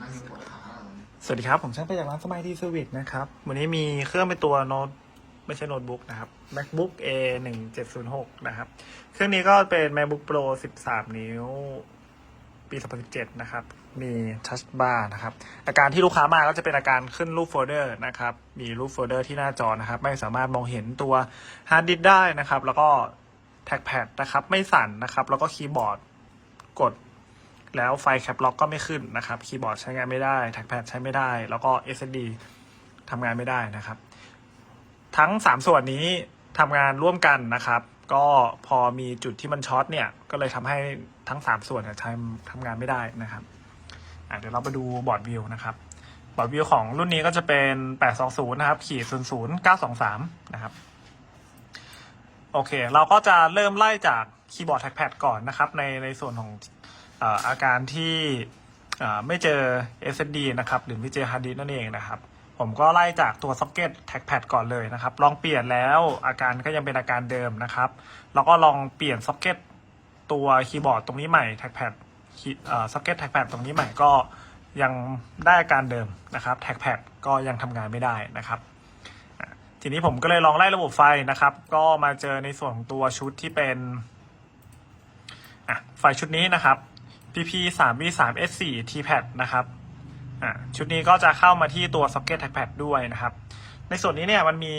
นั่งปวดขาแล้วเนี่ยสวัสดีครับ ผมช่างไปจากร้านสมัยทีสวิตนะครับ วันนี้มีเครื่องเป็นตัวโน้ตไม่ใช่โน้ตบุ๊กนะครับ macbook a 1 7 0 6นะครับ เครื่องนี้ก็เป็น macbook pro 13 นิ้ว ปี 2017 นะครับ มี touch bar นะครับ อาการที่ลูกค้ามาก็จะเป็นอาการขึ้นรูปโฟลเดอร์นะครับ มีรูปโฟลเดอร์ที่หน้าจอนะครับ ไม่สามารถมองเห็นตัวฮาร์ดดิสได้นะครับ แล้วก็แท็กแพดนะครับ ไม่สั่นนะครับ แล้วก็คีย์บอร์ดกด แล้วไฟแคปล็อกก็ไม่ขึ้นนะครับคีย์บอร์ดใช้งานไม่ได้แท็กแพดใช้ไม่ได้ แล้วก็ SSD ทำงานไม่ได้นะครับ ทั้ง 3 ส่วนนี้ทำงานร่วมกันนะครับ ก็พอมีจุดที่มันช็อตเนี่ย ก็เลยทำให้ทั้ง 3 ส่วนเนี่ยใช้ทำงานไม่ได้นะครับเดี๋ยวเราไปดูบอร์ดวิวนะครับบอร์ดวิวของรุ่นนี้ก็จะเป็น 820 นะครับ ขีด 00 923 นะครับ โอเค เราก็จะเริ่มไล่จากคีย์บอร์ดแท็กแพดก่อนนะครับ ในในส่วนของ อาการที่ไม่เจอ SSD นะครับ หรือไม่เจอฮาร์ดดิสนั่นเองนะครับ ผมก็ไล่จากตัวซ็อกเก็ตแท็กแพดก่อนเลยนะครับ ลองเปลี่ยนแล้วอาการก็ยังเป็นอาการเดิมนะครับ แล้วก็ลองเปลี่ยนซ็อกเก็ตตัวคีย์บอร์ดตรงนี้ใหม่แท็กแพดซ็อกเก็ตแท็กแพดตรงนี้ใหม่ก็ยังได้อาการเดิมนะครับแท็กแพดก็ยังทำงานไม่ได้นะครับทีนี้ผมก็เลยลองไล่ระบบไฟนะครับ ก็มาเจอในส่วนของตัวชุดที่เป็นไฟชุดนี้นะครับ PP 3 V 3 S 4 T pad นะครับชุดนี้ก็จะเข้ามาที่ตัว socket trackpad ด้วยนะครับ ในส่วนนี้เนี่ยมันมี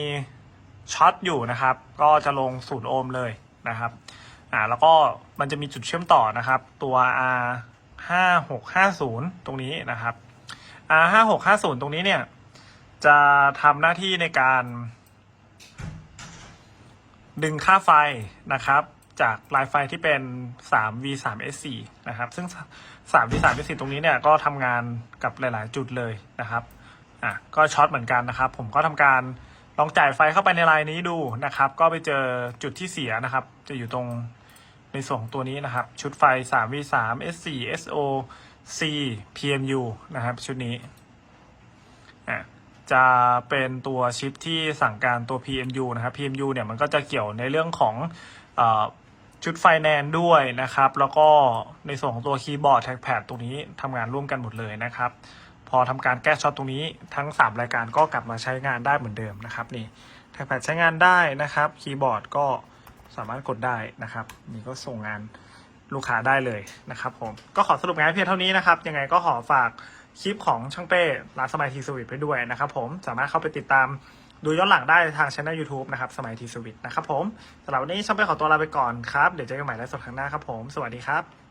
ช็อตอยู่นะครับ ก็จะลง0โอห์มเลยนะครับอ่าแล้วก็มันจะมีจุดเชื่อมต่อนะครับ ตัว R 5 6 5 0 ตรงนี้นะครับ R 5 6 5 0 ตรงนี้เนี่ย จะทำหน้าที่ในการดึงค่าไฟนะครับ จากลายไฟที่เป็น 3 V 3 S 4นะครับ ซึ่ง 3 V 3 S 4ตรงนี้เนี่ยก็ทำงานกับหลาย ๆ จุดเลยนะครับ อะ ก็ช็อตเหมือนกันนะครับ ผมก็ทำการลองจ่ายไฟเข้าไปในลายนี้ดูนะครับ ก็ไปเจอจุดที่เสียนะครับ จะอยู่ตรงในส่วนของตัวนี้นะครับ ชุดไฟ 3 V 3 S 4 SO C PMU นะครับ ชุดนี้ อะจะเป็นตัวชิปที่สั่งการตัว PMU นะครับ PMU เนี่ยมันก็จะเกี่ยวในเรื่องของ ชุดไฟแนนด้วยนะครับ แล้วก็ในส่วนของตัวคีย์บอร์ดแท็กแพดตรงนี้ทำงานร่วมกันหมดเลยนะครับ พอทำการแก้ช็อตตรงนี้ทั้ง 3 รายการก็กลับมาใช้งานได้เหมือนเดิมนะครับนี่แท็กแพดใช้งานได้นะครับ คีย์บอร์ดก็สามารถกดได้นะครับ นี่ก็ส่งงานลูกค้าได้เลยนะครับผมก็ขอสรุปงานเพียงเท่านี้นะครับ ยังไงก็ขอฝากคลิปของช่างเป้ร้านสมัยทีสวิตไปด้วยนะครับผมสามารถเข้าไปติดตาม ดูย้อนหลังได้ทางช่อง YouTube นะครับ สมัยทีสวิตนะครับผมสำหรับวันนี้ช่องไปขอตัวลาไปก่อนครับ เดี๋ยวเจอกันใหม่ในสดครั้งหน้าครับผม สวัสดีครับ